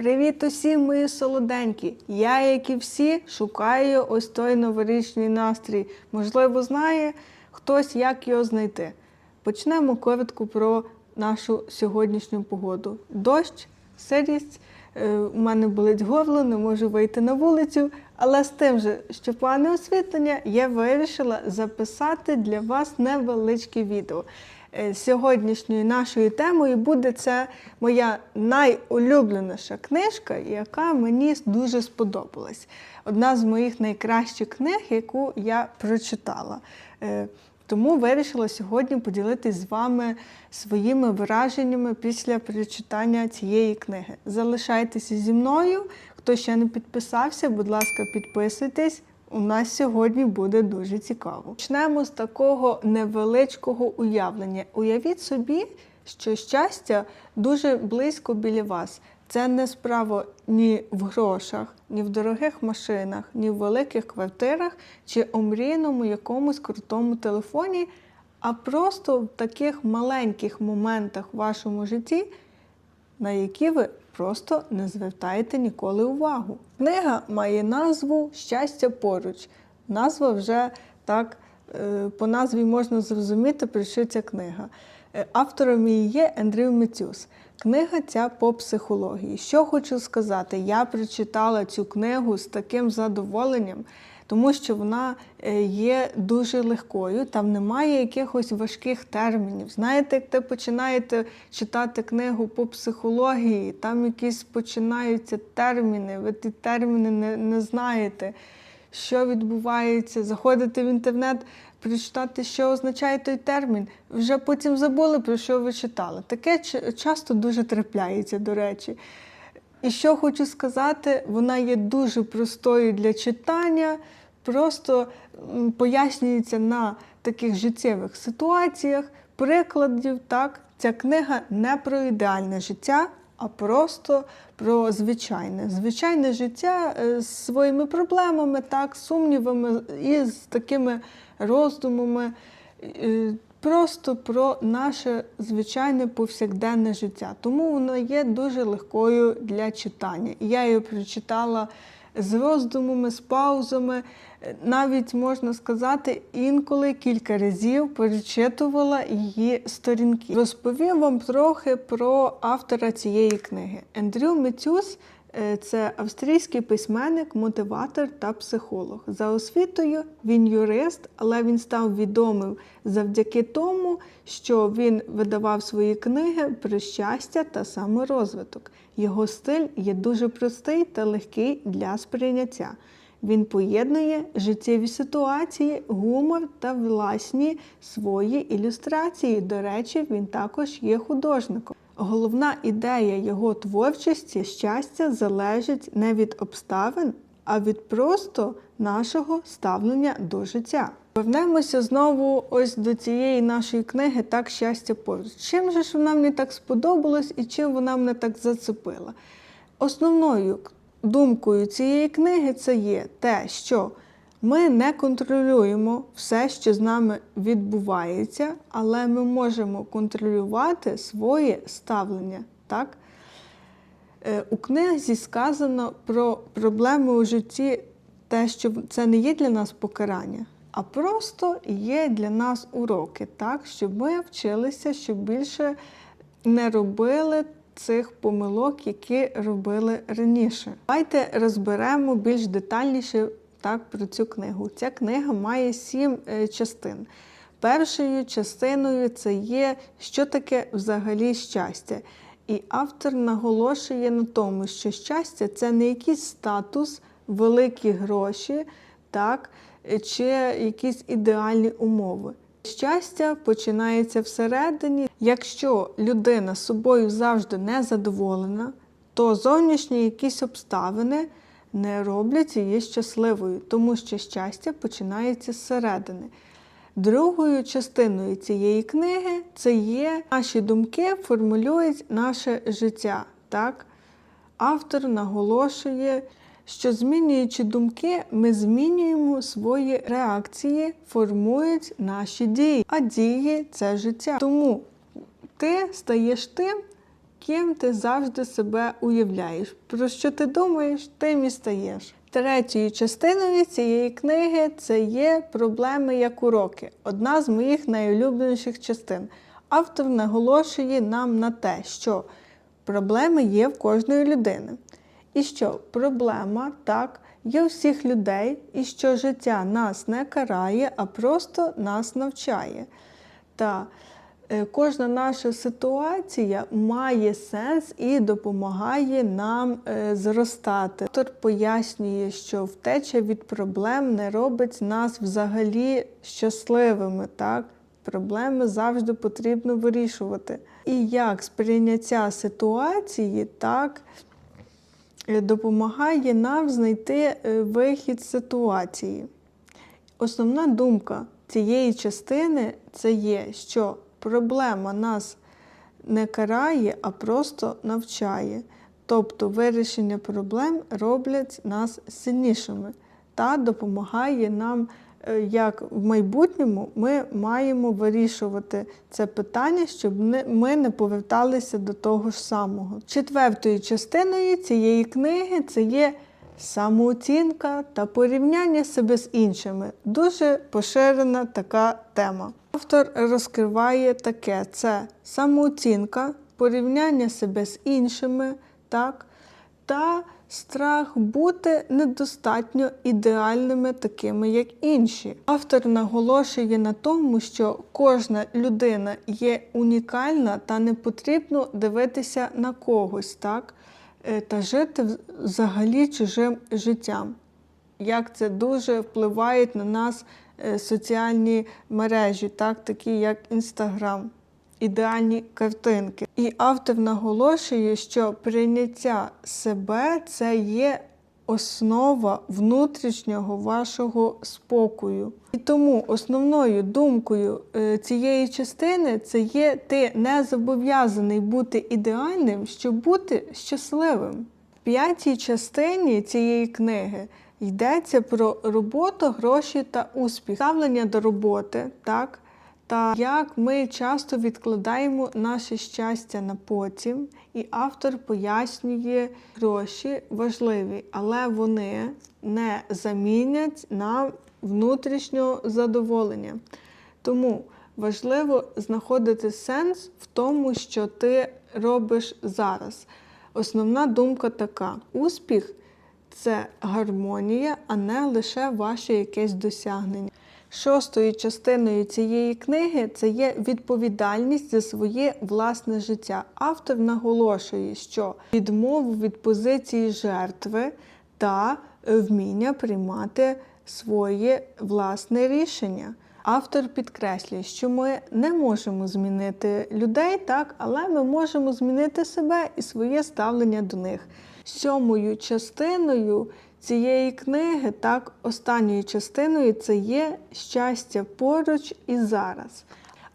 Привіт усім, мої солоденькі! Я, як і всі, шукаю ось той новорічний настрій. Можливо, знає хтось, як його знайти. Почнемо коротко про нашу сьогоднішню погоду. Дощ, сирість, е, у мене болить горло, не можу вийти на вулицю. Але з тим же, що погане освітлення, я вирішила записати для вас невеличке відео. Е, Сьогоднішньою нашою темою буде це моя найулюбленіша книжка, яка мені дуже сподобалась. Одна з моїх найкращих книг, яку я прочитала. Е, Тому вирішила сьогодні поділитися з вами своїми враженнями після прочитання цієї книги. Залишайтеся зі мною. Хто ще не підписався, будь ласка, підписуйтесь. У нас сьогодні буде дуже цікаво. Почнемо з такого невеличкого уявлення. Уявіть собі, що щастя дуже близько біля вас. Це не справа ні в грошах, ні в дорогих машинах, ні в великих квартирах чи омріяному якомусь крутому телефоні, а просто в таких маленьких моментах в вашому житті, на які ви просто не звертаєте ніколи увагу. Книга має назву Щастя поруч. Назва вже так, е, по назві можна зрозуміти, про що ця книга. Е, Автором її є Ендрю Мецюс. Книга ця по психології. Що хочу сказати, я прочитала цю книгу з таким задоволенням, тому що вона е, є дуже легкою, там немає якихось важких термінів. Знаєте, як ти починаєте читати книгу по психології, там якісь починаються терміни, ви ті терміни не, не знаєте, що відбувається. Заходите в інтернет, прочитати, що означає той термін, вже потім забули, про що ви читали. Таке часто дуже трапляється, до речі. І що хочу сказати, вона є дуже простою для читання, просто пояснюється на таких життєвих ситуаціях, прикладів. Так, ця книга не про ідеальне життя, а просто про звичайне. Звичайне життя е, з своїми проблемами, так, сумнівами і з такими роздумами. Просто про наше звичайне повсякденне життя. Тому вона є дуже легкою для читання. Я її прочитала з роздумами, з паузами. Навіть можна сказати, інколи кілька разів перечитувала її сторінки. Розповім вам трохи про автора цієї книги. Ендрю Мецюс е, це австрійський письменник, мотиватор та психолог. За освітою він юрист, але він став відомим завдяки тому, що він видавав свої книги про щастя та саморозвиток. Його стиль є дуже простий та легкий для сприйняття. Він поєднує життєві ситуації, гумор та власні свої ілюстрації. До речі, він також є художником. Головна ідея його творчості щастя залежить не від обставин, а від просто нашого ставлення до життя. Повернемося знову ось до цієї нашої книги Так щастя поруч. Чим же ж вона мені так сподобалась і чим вона мене так зацепила? Основною думкою цієї книги це є те, що ми не контролюємо все, що з нами відбувається, але ми можемо контролювати своє ставлення. Так? Е, У книзі сказано про проблеми у житті, те, що це не є для нас покарання, а просто є для нас уроки, так? щоб ми вчилися, щоб більше не робили цих помилок, які робили раніше. Давайте розберемо більш детальніше так, про цю книгу. Ця книга має сім е, частин. Першою частиною це є, що таке взагалі щастя. І автор наголошує на тому, що щастя це не якийсь статус, великі гроші, так, чи якісь ідеальні умови. Щастя починається всередині. Якщо людина собою завжди не задоволена, то зовнішні якісь обставини не роблять її щасливою, тому що щастя починається зсередини. Другою частиною цієї книги це є наші думки формулюють наше життя. Так? Автор наголошує, що змінюючи думки, ми змінюємо свої реакції, формують наші дії. А дії це життя. Тому ти стаєш тим, ким ти завжди себе уявляєш. Про що ти думаєш, тим і стаєш. Третьою частиною цієї книги це є проблеми як уроки. Одна з моїх найулюбленіших частин. Автор наголошує нам на те, що проблеми є в кожної людини. І що проблема так є у всіх людей, і що життя нас не карає, а просто нас навчає. Та кожна наша ситуація має сенс і допомагає нам е, зростати. Автор пояснює, що втеча від проблем не робить нас взагалі щасливими. Так? Проблеми завжди потрібно вирішувати. І як сприйняття ситуації, так е, допомагає нам знайти е, вихід з ситуації. Основна думка цієї частини це є, що проблема нас не карає, а просто навчає. Тобто вирішення проблем роблять нас сильнішими та допомагає нам, е, як в майбутньому ми маємо вирішувати це питання, щоб ми не поверталися до того ж самого. Четвертою частиною цієї книги це є самооцінка та порівняння себе з іншими. Дуже поширена така тема. Автор розкриває таке: це самооцінка, порівняння себе з іншими, так, та страх бути недостатньо ідеальними, такими як інші. Автор наголошує на тому, що кожна людина є унікальна та не потрібно дивитися на когось, так, та жити взагалі чужим життям як це дуже впливає на нас е, соціальні мережі, так, такі як Інстаграм, ідеальні картинки. І автор наголошує, що прийняття себе це є основа внутрішнього вашого спокою. І тому основною думкою е, цієї частини це є ти не зобов'язаний бути ідеальним, щоб бути щасливим. В п'ятій частині цієї книги йдеться про роботу, гроші та успіх, ставлення до роботи, так? Та як ми часто відкладаємо наше щастя на потім, і автор пояснює, гроші важливі, але вони не замінять нам внутрішнього задоволення. Тому важливо знаходити сенс в тому, що ти робиш зараз. Основна думка така: успіх це гармонія, а не лише ваше якесь досягнення. Шостою частиною цієї книги це є відповідальність за своє власне життя. Автор наголошує, що відмову від позиції жертви та вміння приймати своє власне рішення. Автор підкреслює, що ми не можемо змінити людей, так, але ми можемо змінити себе і своє ставлення до них. Сьомою частиною цієї книги, так, останньою частиною це є щастя поруч і зараз.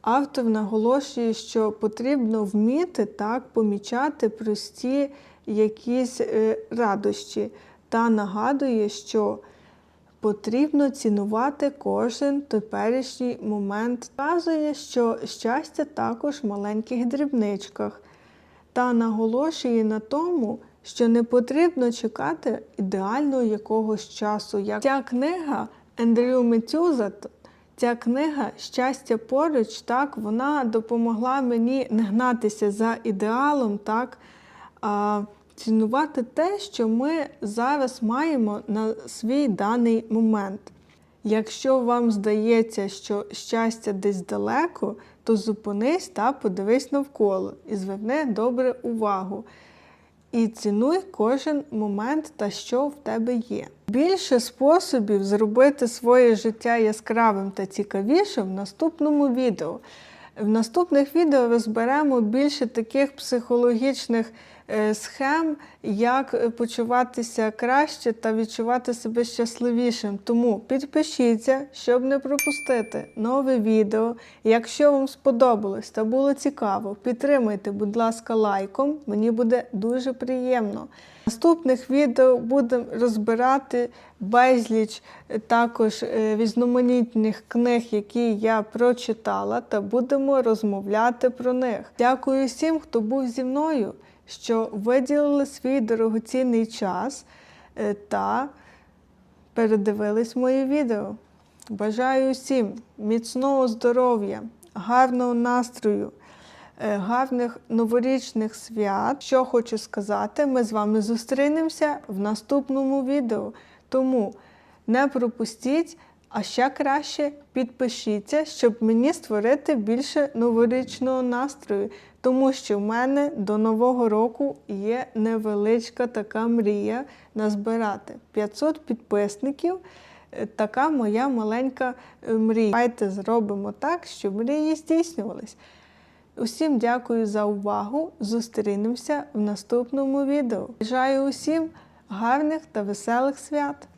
Автор наголошує, що потрібно вміти так помічати прості якісь е, радощі та нагадує, що потрібно цінувати кожен теперішній момент. Вказує, що щастя також в маленьких дрібничках, та наголошує на тому, що не потрібно чекати ідеального якогось часу. Як ця книга Ендрю Метюза, ця книга Щастя поруч, так, вона допомогла мені не гнатися за ідеалом, так, а цінувати те, що ми зараз маємо на свій даний момент. Якщо вам здається, що щастя десь далеко, то зупинись та подивись навколо і зверни добре увагу. І цінуй кожен момент та що в тебе є. Більше способів зробити своє життя яскравим та цікавішим в наступному відео. В наступних відео розберемо більше таких психологічних е, схем, як почуватися краще та відчувати себе щасливішим. Тому підпишіться, щоб не пропустити нове відео. Якщо вам сподобалось та було цікаво, підтримайте, будь ласка, лайком. Мені буде дуже приємно. Наступних відео будемо розбирати безліч е, також е, різноманітних книг, які я прочитала, та будемо розмовляти про них. Дякую всім, хто був зі мною, що виділили свій дорогоцінний час е, та передивились мої відео. Бажаю всім міцного здоров'я, гарного настрою, гарних новорічних свят. Що хочу сказати, ми з вами зустрінемося в наступному відео. Тому не пропустіть, а ще краще підпишіться, щоб мені створити більше новорічного настрою. Тому що в мене до Нового року є невеличка така мрія назбирати 500 підписників. Е, Така моя маленька е, мрія. Давайте зробимо так, щоб мрії здійснювались. Усім дякую за увагу. Зустрінемося в наступному відео. Бажаю усім гарних та веселих свят!